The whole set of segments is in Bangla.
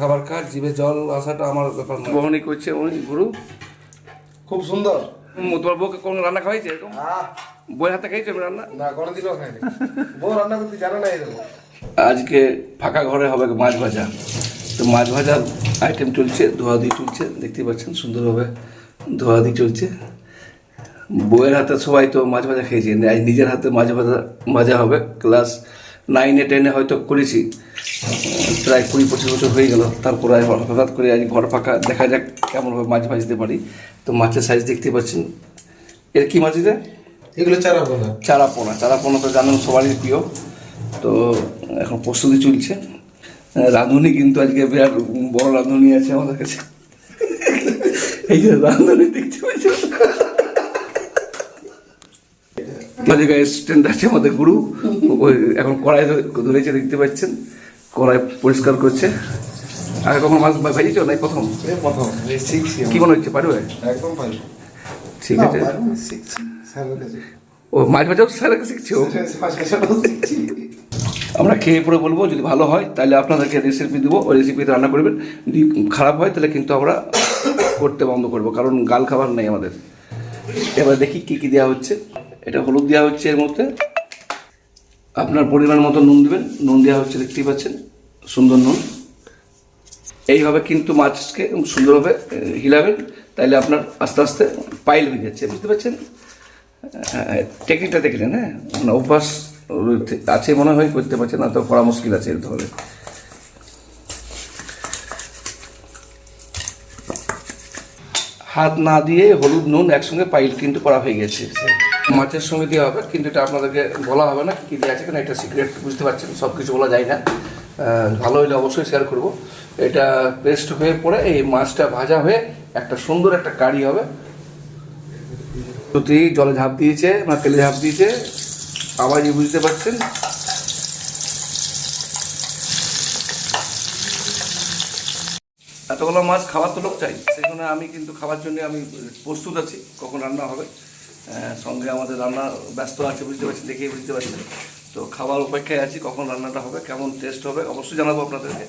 খাবার কাজ জিভে জল আসাটা আমার ব্যাপার নয়। বহনি করছে উনি গুরু। খুব সুন্দর। তোমার বউকে কোন রান্না খাওয়াইছে এরকম? বইয়ের হাতে খাইছো আমি রান্না? না কোনোদিনও খাইনি। বউ রান্না করতে জানে না এরকম। আজকে ফাঁকা ঘরে হবে মাছ ভাজা। তো মাছ ভাজার আইটেম চলছে ধোয়াধি চলছে দেখতে পাচ্ছেন সুন্দরভাবে ধোয়াধি চলছে। বইয়ের হাতে সবাই তো মাছ ভাজা খেয়েছি আজ নিজের হাতে মাছ ভাজা ভাজা হবে ক্লাস নাইনে টেনে হয়তো করেছি। প্রায় কুড়ি পঁচিশ বছর হয়ে গেল। তারপরে হঠাৎ করে আজ ঘর ফাঁকা। দেখা যাক কেমনভাবে মাছ ভাজতে পারি। তো মাছের সাইজ দেখতে পাচ্ছেন। এর কি মাছ এটা? এগুলো চারাপোনা। চারাপোনা। চারা পোনা চারা পোনা তো জানেন সবারই প্রিয়। তো এখন প্রস্তুতি চলছে। রাঁধুনি কিন্তু আজকে বিরাট বড় রাঁধুনি আছে আমাদের কাছে। এই যে রাঁধুনি দেখতে পাচ্ছ স্ট্যান্ড আছে আমাদের গুরু। ওই এখন কড়াই ধরে- ধরেছে দেখতে পাচ্ছেন কড়াই পরিষ্কার করছে। আর কখন মাছ ভেজেছ নাই প্রথম? প্রথম কি মনে হচ্ছে পারবে? একদম ঠিক আছে। ও মাছ ভাজাও কাছাটাও শিখছি? আমরা খেয়ে পরে বলব যদি ভালো হয় তাহলে আপনাদেরকে রেসিপি দেবো। ওই রেসিপিতে রান্না করবেন। যদি খারাপ হয় তাহলে কিন্তু আমরা করতে বন্ধ করব কারণ গাল খাবার নেই আমাদের। এবার দেখি কী কী দেওয়া হচ্ছে। এটা হলুদ দেওয়া হচ্ছে এর মধ্যে। আপনার পরিমাণ মতো নুন দেবেন। নুন দেওয়া হচ্ছে, দেখতেই পাচ্ছেন। সুন্দর নুন। এইভাবে কিন্তু মাছকে সুন্দরভাবে হিলাবেন। তাইলে আপনার আস্তে আস্তে পাইল হয়ে যাচ্ছে, বুঝতে পারছেন? টেকনিকটা দেখলেন হ্যাঁ? মানে অভ্যাস আছে মনে হয়, করতে পারছে না, তো করা মুশকিল আছে এর ধরে হাত না দিয়ে হলুদ নুন একসঙ্গে পাইল কিন্তু করা হয়ে গেছে। মাছের সঙ্গে দেওয়া হবে, কিন্তু এটা আপনাদেরকে বলা হবে না, কী দেওয়া আছে কেন এটা সিক্রেট বুঝতে পারছেন সব কিছু বলা যায় না। ভালো হলে অবশ্যই শেয়ার করব। এটা পেস্ট হয়ে পরে এই মাছটা ভাজা হয়ে একটা সুন্দর একটা কারি হবে। সত্যি জলে ঝাঁপ দিয়েছে না তেলে ঝাঁপ দিয়েছে, আওয়াজই বুঝতে পারছেন। এতগুলো মাছ খাওয়ার তো লোক চাই জন্য আমি কিন্তু খাওয়ার জন্য আমি প্রস্তুত আছি, কখন রান্না হবে। সঙ্গে আমাদের রান্না ব্যস্ত আছে, বুঝতে পারছি দেখেই বুঝতে পারছেন। তো খাবার অপেক্ষায় আছি, কখন রান্নাটা হবে, কেমন টেস্ট হবে, অবশ্যই জানাব আপনাদেরকে।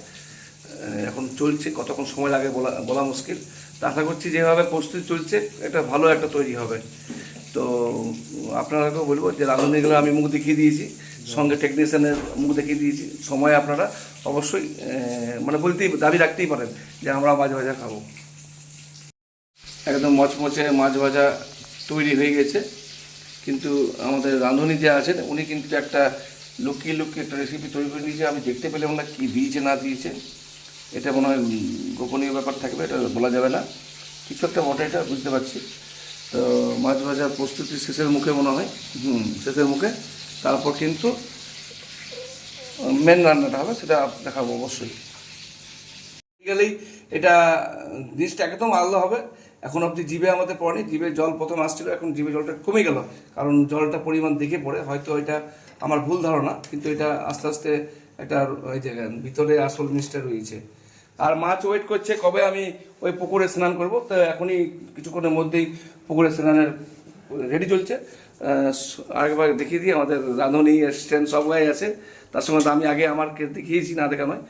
এখন চলছে, কতক্ষণ সময় লাগে বলা বলা মুশকিল। তা আশা করছি যেভাবে প্রস্তুতি চলছে এটা ভালো একটা তৈরি হবে। তো আপনারাকেও বলব যে রাঁধুনিগুলো আমি মুখ দেখিয়ে দিয়েছি, সঙ্গে টেকনিশিয়ানের মুখ দেখিয়ে দিয়েছি। সময় আপনারা অবশ্যই মানে বলতেই, দাবি রাখতেই পারেন যে আমরা মাছ ভাজা খাব। একদম মচমচে মাছ ভাজা তৈরি হয়ে গেছে। কিন্তু আমাদের রাঁধুনি যে আছেন, উনি কিন্তু একটা লুকিয়ে লুকিয়ে একটা রেসিপি তৈরি করে নিয়েছে আমি দেখতে পেলাম না কী দিয়েছে, না দিয়েছে, এটা মনে হয় গোপনীয় ব্যাপার থাকবে, এটা বলা যাবে না। কিছু একটা বটে, এটা বুঝতে পারছি। তো মাছ ভাজার প্রস্তুতি শেষের মুখে মনে হয়, হুম, শেষের মুখে। তারপর কিন্তু মেন রান্নাটা হবে, সেটা দেখাবো অবশ্যই। গেলেই এটা জিনিসটা একদম আলাদা হবে। এখন অবধি জিভে আমাদের পড়েনি জিভে জল প্রথম আসছিল, এখন জিভে জলটা কমে গেল। কারণ জলটা পরিমাণ দেখে পড়ে, হয়তো এটা আমার ভুল ধারণা, কিন্তু এটা আস্তে আস্তে একটা ওই যে ভিতরে আসল জিনিসটা রয়েছে। আর মাছ ওয়েট করছে কবে আমি ওই পুকুরে স্নান করব, তো এখনই কিছুক্ষণের মধ্যেই পুকুরে স্নানের রেডি চলছে। আরেকবার দেখিয়ে দিই, আমাদের রাঁধুনি অ্যাসিস্ট্যান্ট সব গায়ে আছে। তার সঙ্গে আমি আগে আমারকে দেখিয়েছি, না দেখা নয়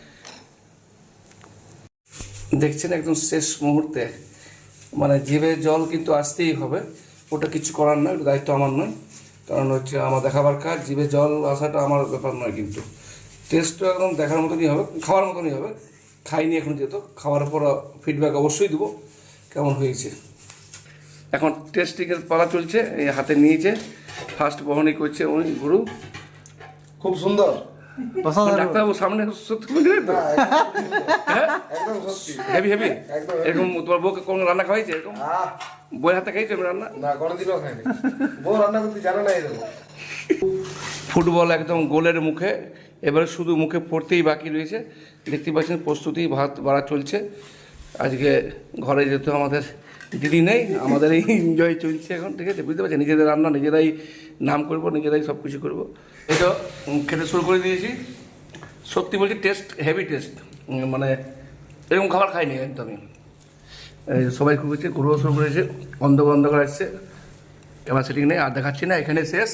দেখছেন একদম শেষ মুহূর্তে। মানে জিভে জল কিন্তু আসতেই হবে। ওটা কিছু করার নয় দায়িত্ব আমার নয়। কারণ হচ্ছে আমার দেখাবার কাজ জিভে জল আসাটা আমার ব্যাপার নয় কিন্তু। টেস্টটা একদম দেখার মতনই হবে, খাওয়ার মতনই হবে। খাইনি এখন যেহেতু, খাওয়ার পর ফিডব্যাক অবশ্যই দেবো। কেমন হয়েছে? এখন টেস্টিংয়ের পালা চলছে, এই হাতে নিয়েছে। ফার্স্ট বহনি করছে উনি গুরু। খুব সুন্দর। ডাক্তারবাবু সামনে সত্যি তো? হ্যাঁ? হেভি হেভি এরকম তোমার বউকে কোনো রান্না খাওয়াইছে? এরকম? হাতে খাইছো রান্না? না কোনোদিনও খাইনি। বউ রান্না করতে জানে না এরকম ফুটবল একদম গোলের মুখে এবারে শুধু মুখে পড়তেই বাকি রয়েছে। দেখতে পাচ্ছেন প্রস্তুতি ভাত বাড়া চলছে। আজকে ঘরে যেহেতু আমাদের দিদি নেই, আমাদের এই এনজয় চলছে এখন, ঠিক আছে? বুঝতে পারছি নিজেদের রান্না, নিজেরাই নাম করব, নিজেরাই সব কিছু করব। এই তো খেতে শুরু করে দিয়েছি। সত্যি বলছি টেস্ট হেভি টেস্ট মানে এরকম খাবার খাইনি একদমই। সবাই খুব ঘুরবো শুরু করেছে অন্ধকার অন্ধকার আসছে এবার সেটিং নেই, আর দেখাচ্ছি না এখানে শেষ।